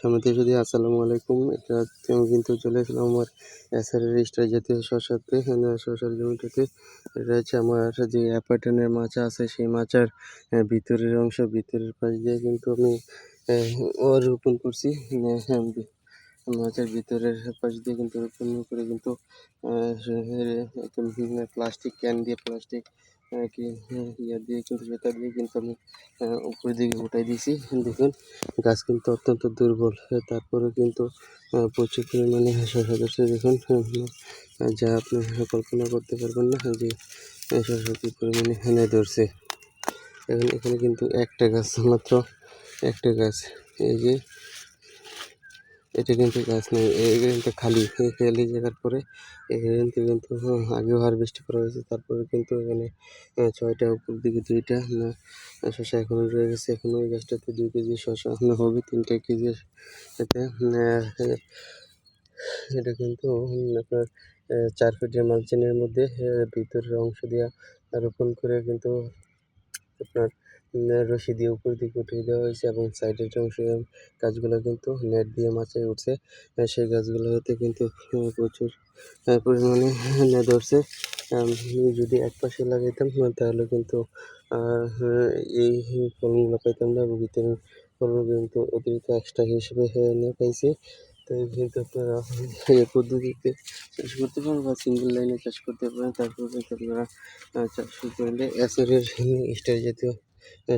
সামনে যদি আসসালামু আলাইকুম, এটা আমি কিন্তু চলে আসলাম আমার এসআর স্টার জাতীয় শশাতে শশার জমিটাতে এটা হচ্ছে আমার যে অ্যাপার্টনের মাচা আছে, সেই মাচার ভিতরের অংশ, ভিতরের পাশ দিয়ে কিন্তু আমি রোপণ করছি। হ্যাঁ, ভিতরের পাশ দিয়ে কিন্তু রোপণ করে কিন্তু প্লাস্টিক ক্যান দিয়ে প্লাস্টিক কি ইয়া দিয়ে কিন্তু সেটা দিয়ে কিন্তু আমি উপরের দিকে উঠাই দিয়েছি। দেখুন গাছ কিন্তু অত্যন্ত দুর্বল। তারপরে কিন্তু প্রচুর পরিমাণে ধরছে দেখুন যা আপনি কল্পনা করতে পারবেন না যে কী পরিমাণে হেনে ধরছে। এখন এখানে কিন্তু একটা গাছ মাত্র একটা গাছ। এই যে এটা কিন্তু গাছ নেই এই কিন্তু খালি খালি জায়গার পরে এখানে কিন্তু হ্যাঁ, আগেও হারভেস্ট করা হয়েছে তারপরে কিন্তু এখানে ছয়টা উপর দিকে দুইটা শশা এখনও রয়ে গেছে এখনও ওই গাছটাতে দুই কেজি শশা এখনও হবে তিনটা কেজি এতে এটা কিন্তু আপনার চার ফিটের মালচিনের মধ্যে ভিতরের অংশ দিয়া রোপণ করে কিন্তু আপনার রশি দিয়ে উপর দিকে উঠিয়ে দেওয়া হয়েছে এবং সাইডের অংশ গাছগুলো কিন্তু নেট দিয়ে মাচায় উঠছে। সেই গাছগুলোতে কিন্তু প্রচুর পরিমাণে ধরছে। যদি এক পাশে লাগাইতাম, তাহলে কিন্তু এই ফলগুলো পাইতাম না এবং ভিতরের ফলগুলো কিন্তু অতিরিক্ত এক্সট্রা হিসেবে নিয়ে পাইছি। তো কিন্তু আপনারা এই পদ্ধতিতে চাষ করতে পারেন বা সিঙ্গেল লাইনে চাষ করতে পারেন। তারপর কিন্তু আপনারা চাষ করলে এসরের স্টার জাতীয়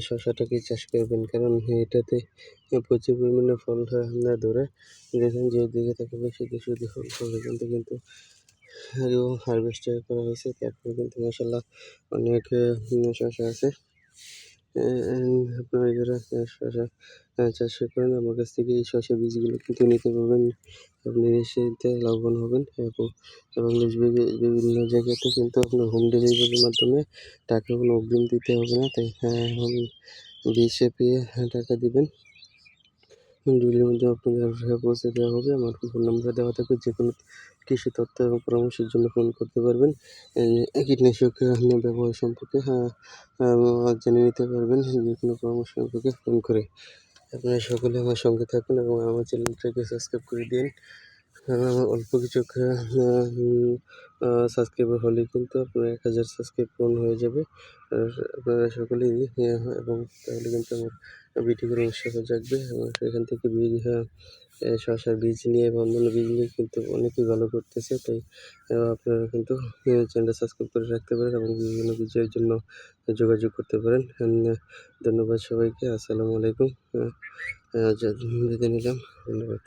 শসাটাকে চাষ করবেন। কারণ এটাতে প্রচুর পরিমাণে ফল হয় না ধরে দেখেন যে দিকে তাকাবে সেদিকে শুধু ফল ফল কিন্তু কিন্তু আগেও হারভেস্ট করা হয়েছে। তারপরে কিন্তু মশাল্লাহ অনেক শসা আছে। আপনারা যারা করেন আমার কাছ থেকে এই শসা বীজগুলো কিন্তু নিতে পারবেন। আপনি নিশ্চিন্তে লাভবান হবেন। এবং এবং বিভিন্ন জায়গাতে কিন্তু আপনার হোম ডেলিভারির মাধ্যমে টাকা কোনো অগ্রিম দিতে হবে না। তাই হ্যাঁ, বীজ পেয়ে টাকা দিবেন। ডেলির মধ্যে আপনাদের পৌঁছে দেওয়া হবে। আমার ফোন নাম্বার দেওয়া থাকবে যে কোনো কৃষি তথ্য এবং পরামর্শের জন্য ফোন করতে পারবেন। কীটনাশক ব্যবহার সম্পর্কে হ্যাঁ, জেনে নিতে পারবেন যে কোনো পরামর্শ সম্পর্কে ফোন করে। আপনারা সকলে আমার সঙ্গে থাকুন এবং আমার চ্যানেলটাকে সাবস্ক্রাইব করে দিন। অল্প কিছু সাবস্ক্রাইবার হলে কিন্তু আপনার এক হাজার সাবস্ক্রাইব পূরণ হয়ে যাবে। আপনারা সকলেই এবং তাহলে কিন্তু আমার ভিডিওগুলো উৎসাহ জাগবে এবং সেখান থেকে শসার বীজ নিয়ে বা অন্যান্য বীজ নিয়ে কিন্তু অনেকেই ভালো করতেছে। তাই আপনারা কিন্তু চ্যানেলটা সাবস্ক্রাইব করে রাখতে পারেন এবং বিভিন্ন বিষয়ের জন্য যোগাযোগ করতে পারেন। ধন্যবাদ সবাইকে। আসসালামু আলাইকুম। বিদায় নিলাম। ধন্যবাদ।